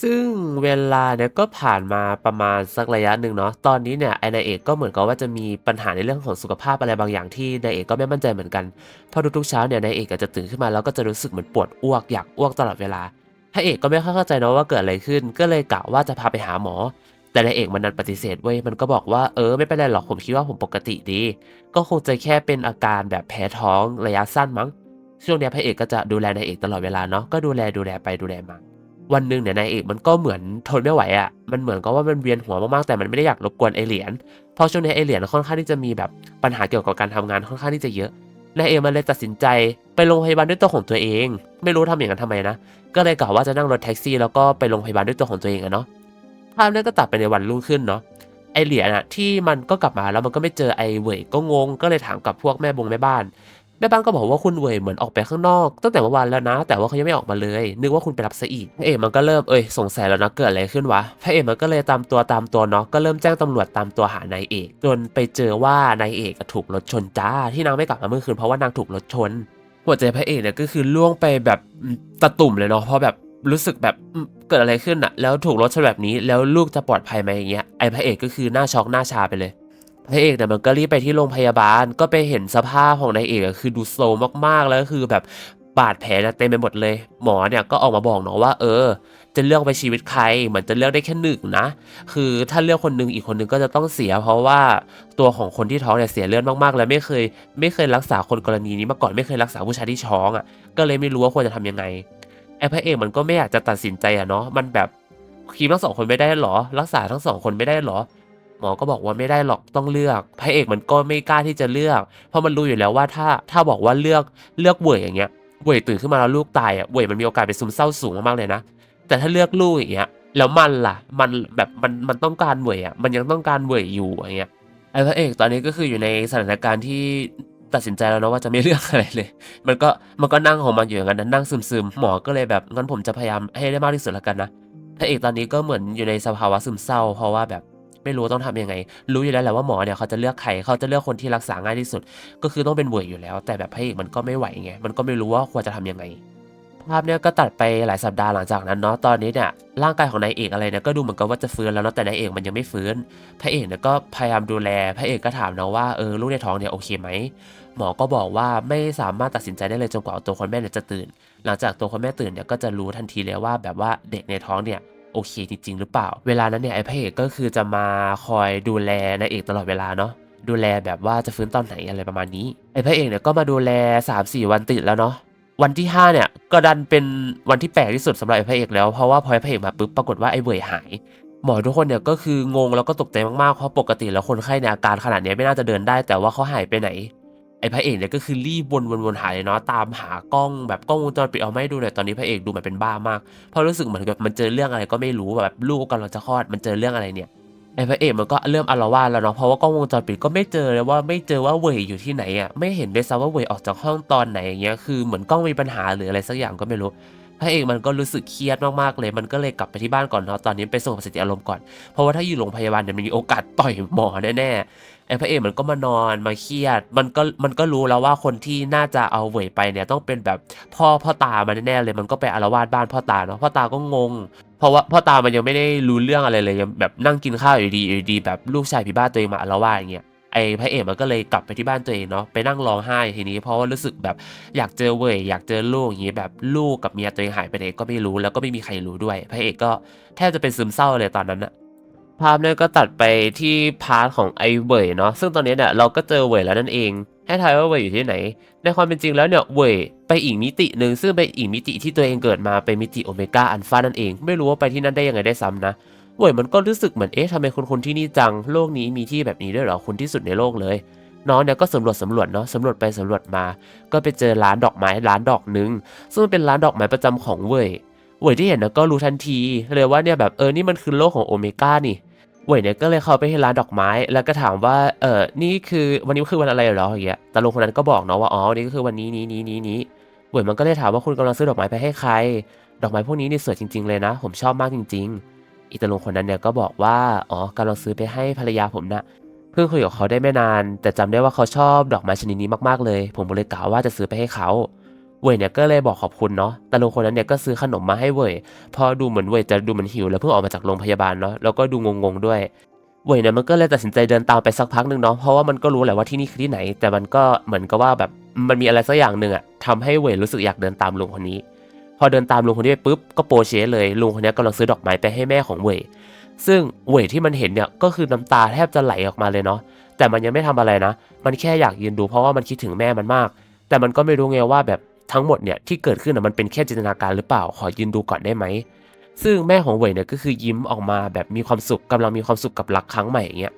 ซึ่งเวลาเนี่ยก็ผ่านมาประมาณสักระยะหนึ่งเนาะ ตอนนี้เนี่ยไอ้นายเอกก็เหมือนกับว่าจะมีปัญหาในเรื่องของสุขภาพอะไรบางอย่างที่นายเอกก็ไม่มั่นใจเหมือนกันเพราะทุกๆเช้าเนี่ยนายเอกก็จะตื่นขึ้นมาแล้วก็จะรู้สึกเหมือนปวดอ้วกอยากอ้วกตลอดเวลาพระเอกก็ไม่เข้าใจเนาะว่าเกิดอะไรขึ้น ก็เลยกะว่าจะพาไปหาหมอ แต่นายเอกมันดันปฏิเสธเว้ย มันก็บอกว่าเออไม่เป็นไรหรอกผมคิดว่าผมปกติดี ก็คงจะแค่เป็นอาการแบบแพ้ท้องระยะสั้นมั้ง ช่วงเนี้ยพระเอกก็จะดูแลนายเอกตลอดเวลาเนาะ ก็ดูแลดูแลไปดูแลมา วันหนึ่งเนี่ยนายเอกมันก็เหมือนทนไม่ไหวอะ่ะ มันเหมือนกับว่ามันเวียนหัวมากๆ แต่มันไม่ได้อยากรบกวนไอเหรียญเพราะช่วงนี้ไอเหรียญค่อนข้างที่จะมีแบบปัญหาเกี่ยวกับการทำงานค่อนข้างที่จะเยอะ นายเอกมันเลยตัดสินใจไปโรงพยาบาลด้วยตัวของตัวเอง ไม่รู้ทำอย่างนั้นทำไมนะ ก็เลยกะว่าจะนั่งรถแท็กซี่แล้วก็ไปโรงพยาบาลด้วยตัวของตัวเองอะเนาะ ภาพนั้นก็ตัดไปในวันรุ่งขึ้นเนาะ ไอเหรียญอะที่มันก็กลับมาแล้วมันก็ไม่เจอไอเวยก็งง ก็เลยถามกับพวกแม่บงแม่บ้าน แม่บ้านก็บอกว่าคุณเวยเหมือนออกไปข้างนอกตั้งแต่เมื่อวานแล้วนะ แต่ว่าเขายังไม่ออกมาเลย นึกว่าคุณไปรับซะอีกพระเอกมันก็เริ่มเอ้ยสงสัยแล้วนะเกิดอะไรขึ้นวะพระเอกมันก็เลยตามตัวตามตัวเนาะก็เริ่มแจ้งตำรวจตามตัวหานายเอกจนไปเจอว่านายเอกถูกรถชนจ้าที่นางไม่กลับมาเมื่อคืนเพราะว่านางถูกรถชน หัวใจพระเอกเนี่ยก็คือล่วงไปแบบตะตุ่มเลยเนาะเพราะแบบรู้สึกแบบเกิดอะไรขึ้นอะแล้วถูกรถชนแบบนี้แล้วลูกจะปลอดภัยไหมอย่างเงี้ยไอพระเอกก็คือหน้าช็อกหน้าชาไปเลย พระเอกเนี่ยมันก็รีบไปที่โรงพยาบาล ก็ไปเห็นสภาพของนายเอกคือดูโซมมากๆแล้วก็คือแบบบาดแผลเต็มไปหมดเลย หมอเนี่ยก็ออกมาบอกเนาะว่า เออ จะเลือกไปชีวิตใครเหมือนจะเลือกได้แค่หนึ่งนะ คือถ้าเลือกคนหนึ่งอีกคนหนึ่งก็จะต้องเสีย เพราะว่าตัวของคนที่ท้องเนี่ยเสียเลือดมากๆ แล้วไม่เคย ไม่เคยรักษาคนกรณีนี้มาก่อนไม่เคยรักษาผู้ชายที่ท้องอะ ก็เลยไม่รู้ว่าควรจะทำยังไงไอ้พระเอกมันก็ไม่อยากจะตัดสินใจอะเนาะมันแบบคีมทั้งสองคนไม่ได้หรอ รักษาทั้งสองคนไม่ได้หรอ หมอก็บอกว่าไม่ได้หรอกต้องเลือก พระเอกมันก็ไม่กล้าที่จะเลือก เพราะมันรู้อยู่แล้วว่าถ้าถ้าบอกว่าเลือกเลือกเว่ยอย่างเงี้ยเว่ยตื่นขึ้นมาแล้วลูกตายอะเว่ยมันมีโอกาสเป็นซึมเศร้าสูงมากๆเลยนะ แต่ถ้าเลือกลูกอย่างเงี้ยแล้วมันล่ะมันแบบมันมันต้องการเว่ยอะมันยังต้องการเว่ยอยู่อย่างเงี้ยไอ้พระเอกตอนนี้ก็คืออยู่ในสถานการณ์ที่ตัดสินใจแล้วนะว่าจะไม่เลือกอะไรเลย มันก็มันก็นั่งของมันอยู่อย่างนั้นนั่งซึมๆหมอก็เลยแบบงั้นผมจะพยายามให้ได้มากที่สุดแล้วกันนะพระเอกตอนนี้ก็เหมือนอยู่ในสภาวะซึมเศร้า เพราะว่าแบบ ไม่รู้ต้องทำยังไง รู้อยู่แล้วแหละว่าหมอเนี่ยเขาจะเลือกใครเขาจะเลือกคนที่รักษาง่ายที่สุด ก็คือต้องเป็นเวยอยู่แล้ว แต่แบบพระเอกมันก็ไม่ไหวไงมันก็ไม่รู้ว่าควรจะทำยังไงภาพเนี่ยก็ตัดไปหลายสัปดาห์หลังจากนั้นเนาะตอนนี้เนี่ยร่างกายของนายเอกอะไรเนี่ยก็ดูเหมือนกับว่าจะฟื้นแล้วเนาะแต่นายเอกมันยังไม่ฟื้น พระเอกเนี่ยก็พยายามดูแล พระเอกก็ถามเนาะว่าเออลูกในท้องเนี่ยโอเคไหมหมอก็บอกว่าไม่สามารถตัดสินใจได้เลยจนกว่าตัวคนแม่เนี่ยจะตื่น หลังจากตัวคนแม่ตื่นเนี่ยก็จะรู้ทันทีเลยว่าแบบว่าเด็กในท้องเนี่ย โอเคจริง ๆ หรือเปล่า เวลานั้นเนี่ยไอ้พระเอกก็คือจะมาคอยดูแลนายเอกตลอดเวลาเนาะดูแลแบบว่าจะฟื้นตอนไหนอะไรประมาณนี้ไอ้พระเอกเนี่ยก็มาดูแล 3-4 วันติดแล้วเนาะวันที่ 5 เนี่ยก็ดันเป็นวันที่แปลกที่สุดสำหรับไอ้พระเอกแล้วเพราะว่าพอไอ้พระเอกมาปุ๊บปรากฏว่าไอ้เว่ยหาย หมอทุกคนเนี่ยก็คืองงแล้วก็ตกใจมากๆเพราะปกติแล้วคนไข้ในอาการขนาดนี้ไม่น่าจะเดินได้ แต่ว่าเขาหายไปไหน ไอ้พระเอกเนี่ยก็คือรีบวนวนวนหาเลยเนาะตามหากล้องแบบกล้องวงจรปิดเอาไม่ดูหน่อยตอนนี้พระเอกดูเหมือนเป็นบ้ามากเพราะรู้สึกเหมือนกับมันเจอเรื่องอะไรก็ไม่รู้แบบลูกกำลังจะคลอดมันเจอเรื่องอะไรเนี่ยไอ้พระเอกมันก็เริ่มอารวาสแล้วเนาะเพราะว่ากล้องวงจรปิดก็ไม่เจอเลยว่าไม่เจอว่าเวยอยู่ที่ไหนอะไม่เห็นด้วยซ้ำว่าเวยออกจากห้องตอนไหนอย่างเงี้ยคือเหมือนกล้องมีปัญหาหรืออะไรสักอย่างก็ไม่รู้พระเอกมันก็รู้สึกเครียดมากๆเลย มันก็เลยกลับไปที่บ้านก่อนเนาะ ตอนนี้ไปส่งสติอารมณ์ก่อน เพราะว่าถ้าอยู่โรงพยาบาลเนี่ยมันมีโอกาสต่อยหมอแน่ๆ ไอ้พระเอกมันก็มานอนมาเครียด มันก็มันก็รู้แล้วว่าคนที่น่าจะเอาเวยไปเนี่ยต้องเป็นแบบพ่อพ่อตามันแน่ๆเลยมันก็ไปอารวาสบ้านพ่อตาเนาะพ่อตาก็งงเพราะว่าพ่อตามันยังไม่ได้รู้เรื่องอะไรเลยยังแบบนั่งกินข้าวอยู่ดีอยู่ดีแบบลูกชายผีบ้าตัวเองมาอารวาสอย่างเงี้ยไอ้พระเอกมันก็เลยกลับไปที่บ้านตัวเองเนาะไปนั่งร้องไห้ทีนี้เพราะว่ารู้สึกแบบอยากเจอเว่ยอยากเจอลูกอย่างงี้แบบลูกกับเมียตัวเองหายไปไหนก็ไม่รู้แล้วก็ไม่มีใครรู้ด้วย พระเอกก็แทบจะเป็นซึมเศร้าเลยตอนนั้นอะ ภาพเนี่ยก็ตัดไปที่พาร์ทของไอเว่ยเนาะซึ่งตอนนี้เนี่ยเราก็เจอเว่ยแล้วนั่นเอง ให้ทายว่าเว่ยอยู่ที่ไหน ในความเป็นจริงแล้วเนี่ยเว่ยไปอีกมิติหนึ่งซึ่งเป็นอีกมิติที่ตัวเองเกิดมาเป็นมิติโอเมก้าอัลฟานั่นเอง ไม่รู้ว่าไปที่นั่นได้ยังไงได้ซ้ำนะเว่ยมันก็รู้สึกเหมือนเอ๊ะทำไมคนคนที่นี่จังโลกนี้มีที่แบบนี้ด้วยเหรอคุณที่สุดในโลกเลยน้องเนี่ยก็สำรวจสำรวจเนาะสำรวจไปสำรวจมา ก็ไปเจอร้านดอกไม้ร้านดอกหนึ่งซึ่งมันเป็นร้านดอกไม้ประจำของเว่ยเว่ยที่เห็นนะก็รู้ทันทีเลยว่าเนี่ยแบบเออนี่มันคือโลกของโอเมก้านี่ เวยเนี่ยก็เลยเข้าไปที่ร้านดอกไม้ แล้วก็ถามว่าเออนี่คือวันนี้คือวันอะไรเหรออย่างเงี้ยต่ลุงคนนั้นก็บอกเนาะว่าอ๋อนี่ก็คือวันนี้นี้นี้นี้นี้เวยมันก็เลยถามว่าคุณกำลังซื้อดอกไม้ไปให้ใคร ดอกไม้พวกนี้นี่สวยจริง ๆ เลยนะ ผมชอบมากจริง ๆ อีตาลุงคนนั้นเนี่ยก็บอกว่าอ๋อกำลังซื้อไปให้ภรรยาผมนะเพิ่งคุยกับเขาได้ไม่นาน แต่จำได้ว่าเขาชอบดอกไม้ชนิดนี้มากๆเลย ผมเลยกล่าวว่าจะซื้อไปให้เขา เว่ยเนี่ยก็เลยบอกขอบคุณเนาะ แต่ลุงคนนั้นเนี่ยก็ซื้อขนมมาให้เว่ย พอดูเหมือนเว่ยจะดูเหมือนหิวแล้วเพิ่งออกมาจากโรงพยาบาลเนาะ แล้วก็ดูงงๆด้วย เว่ยเนี่ยมันก็เลยตัดสินใจเดินตามไปสักพักหนึ่งเนาะ เพราะว่ามันก็รู้แหละว่าที่นี่คือที่ไหน แต่มันก็เหมือนกับว่าแบบมันมีอะไรสักอย่างหนึ่งอะทำให้เว่ยรู้สึกอยากเดินตามลุงคนนี้ พอเดินตามลุงคนนี้ไปปุ๊บก็โปรเชเลย ลุงคนนี้กำลังซื้อดอกไม้ไปให้แม่ของเว่ย ซึ่งเว่ยที่มันเห็นเนี่ยก็คือน้ำตาแทบจะไหลออกมาเลยเนาะ แต่มันยังไม่ทำอะไรนะ มันแค่อยากยืนดูเพราะว่ามันคิดถึงแม่มันมาก แต่มันก็ไม่รู้ไงว่าแบบ ทั้งหมดเนี่ยที่เกิดขึ้นน่ะมันเป็นแค่จินตนาการหรือเปล่า ขอยืนดูก่อนได้ไหม ซึ่งแม่ของเวยเนี่ยก็คือยิ้มออกมาแบบมีความสุขกำลังมีความสุขกับรักครั้งใหม่อย่างเงี้ย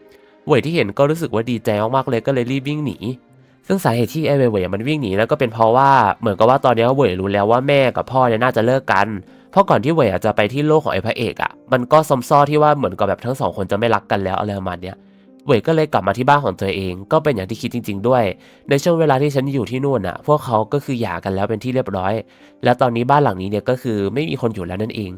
เวยที่เห็นก็รู้สึกว่าดีใจมากๆเลยก็เลยรีบวิ่งหนี ซึ่งสาเหตุที่ไอ้เวยมันวิ่งหนีแล้วก็เป็นเพราะว่าเหมือนกับว่าตอนนี้เวยรู้แล้วว่าแม่กับพ่อเนี่ยน่าจะเลิกกัน เพราะก่อนที่เวยจะไปที่โลกของไอ้พระเอกอะ มันก็ซอมซ้อที่ว่าเหมือนกับแบบทั้งสองคนจะไม่รักกันแล้วอะไรประมาณเนี้ย เว่ยก็เลยกลับมาที่บ้านของตัวเอง ก็เป็นอย่างที่คิดจริง ๆ ด้วย ในช่วงเวลาที่ฉันอยู่ที่นู่นอะ พวกเขาก็คือหย่ากันแล้วเป็นที่เรียบร้อย แล้วตอนนี้บ้านหลังนี้เนี่ยก็คือไม่มีคนอยู่แล้วนั่นเอง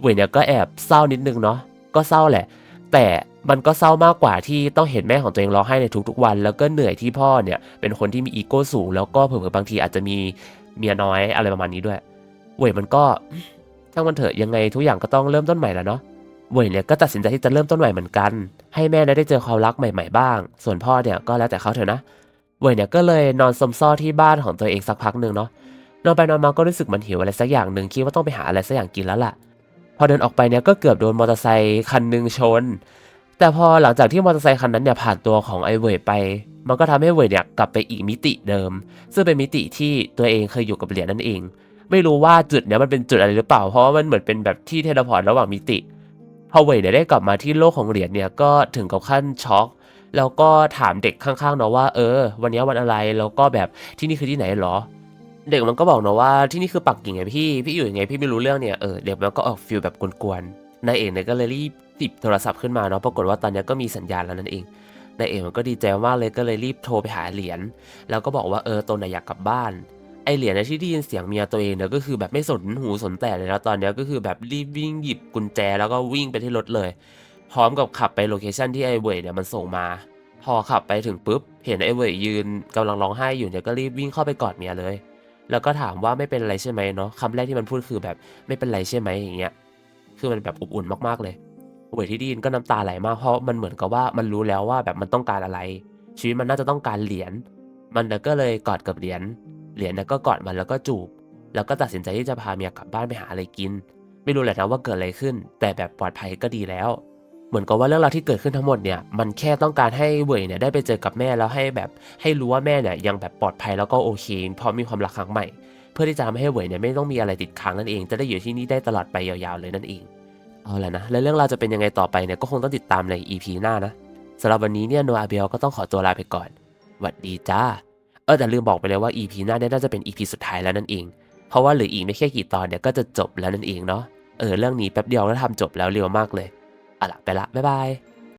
เว่ยเนี่ยก็แอบเศร้านิดนึงเนาะก็เศร้าแหละ แต่มันก็เศร้ามากกว่าที่ต้องเห็นแม่ของตัวเองร้องไห้ในทุกๆวัน แล้วก็เหนื่อยที่พ่อเนี่ยเป็นคนที่มีอีโก้สูง แล้วก็เผลอๆบางทีอาจจะมีเมียน้อยอะไรประมาณนี้ด้วย เว่ยมันก็ช่างมันเถอะยังไงทุกอย่างก็ต้องเริ่มต้นใหม่แล้วเนาะ เว่ยเนี่ยก็ตัดสินใจที่จะเริ่มต้นใหม่เหมือนกัน ให้แม่ได้เจอความรักใหม่ ๆ บ้าง ส่วนพ่อเนี่ยก็แล้วแต่เขาเถอะนะ เว่ยเนี่ยก็เลยนอนสมซ้อที่บ้านของตัวเองสักพักหนึ่งเนาะ นอนไปนอนมาก็รู้สึกมันหิวอะไรสักอย่างหนึ่งคิดว่าต้องไปหาอะไรสักอย่างกินแล้วล่ะ พอเดินออกไปเนี่ยก็เกือบโดนมอเตอร์ไซค์คันหนึ่งชน แต่พอหลังจากที่มอเตอร์ไซค์คันนั้นเนี่ยผ่านตัวของไอ้เว่ยไป มันก็ทำให้เว่ยเนี่ยกลับไปอีกมิติเดิม ซึ่งเป็นมิติที่ตัวเองเคยอยู่กับเหรียญนั่นเอง ไม่รู้ว่าจุดเนี้ยมันเป็นจุดอะไรหรือเปล่า เพราะว่ามันเหมือนเป็นแบบที่เทเลพอร์ตระหว่างมิติ พอเว่ยเนี่ยได้กลับมาที่โลกของเหรียญเนี่ยก็ถึงกับขั้นช็อกแล้วก็ถามเด็กข้างๆเนาะว่าเออ วันนี้วันอะไรแล้วก็แบบที่นี่คือที่ไหนเหรอ เด็กมันก็บอกเนาะว่าที่นี่คือปักกิ่งไงพี่พี่อยู่ยังไงพี่ไม่รู้เรื่องเนี่ยเออเด็กมันก็ออกฟิลแบบกวนๆนายเอกเนี่ยก็เลยรีบติบโทรศัพท์ขึ้นมาเนาะปรากฏว่าตอนนี้ก็มีสัญญาณแล้วนั่นเองนายเอกมันก็ดีใจมากเลยก็เลยรีบโทรไปหาเหรียญแล้วก็บอกว่าเออตนน่ะอยากกลับบ้าน ไอเหรียญที่ได้ยินเสียงเมียตัวเองเนี่ยก็คือแบบไม่สนหูสนแต่เลยนะตอนเนี้ก็คือแบบรีบวิ่งหยิบกุญแจแล้วก็วิ่งไปที่รถเลย พร้อมกับขับไปโลเคชันที่ไอเวยเนี่ยมันส่งมา พอขับไปถึงปุ๊บ เห็นไอเวยยืนกำลังร้องไห้อยู่เนี่ยก็รีบวิ่งเข้าไปกอดเมียเลย แล้วก็ถามว่าไม่เป็นไรใช่ไหมเนาะคำแรกที่มันพูดคือแบบไม่เป็นไรใช่ไหมอย่างเงี้ยคือมันแบบอบอุ่นมากๆเลยเวยที่ได้ยินก็น้ำตาไหลมากเพราะมันเหมือนกับว่ามันรู้แล้วว่าแบบมันต้องการอะไร ชีวิตมันน่าจะต้องการเหรียญมันก็เลยกอดกับเหรียญ เหรียญนะก็กอดมันแล้วก็จูบ แล้วก็ตัดสินใจที่จะพาเมียกลับบ้านไปหาอะไรกิน ไม่รู้แหละนะว่าเกิดอะไรขึ้น แต่แบบปลอดภัยก็ดีแล้ว เหมือนกับว่าเรื่องราวที่เกิดขึ้นทั้งหมดเนี่ย มันแค่ต้องการให้เว่ยเนี่ยได้ไปเจอกับแม่แล้วให้แบบให้รู้ว่าแม่เนี่ยยังแบบปลอดภัยแล้วก็โอเคเพราะมีความรักครั้งใหม่ เพื่อที่จะทำให้เว่ยเนี่ยไม่ต้องมีอะไรติดค้างนั่นเอง จะได้อยู่ที่นี่ได้ตลอดไปยาวๆเลยนั่นเอง เอาละนะ แล้วเรื่องราวจะเป็นยังไงต่อไปเนี่ยก็คงต้องติดตามใน EP หน้านะสำหรับวันนี้เนี่ยโนอาเบลก็ต้องขอตัวลาไปก่อนหวัดดีจ้า ออแต่ลืมบอกไปเลยว่า EP หน้าเนี่ยน่าจะเป็น EP สุดท้ายแล้วนั่นเอง เพราะว่าเหลืออีกไม่แค่กี่ตอนเนี่ยก็จะจบแล้วนั่นเองเนาะ เออเรื่องนี้แป๊บเดียวก็ทำจบแล้วเร็วมากเลยเอะล่ะไปละบ๊ายบาย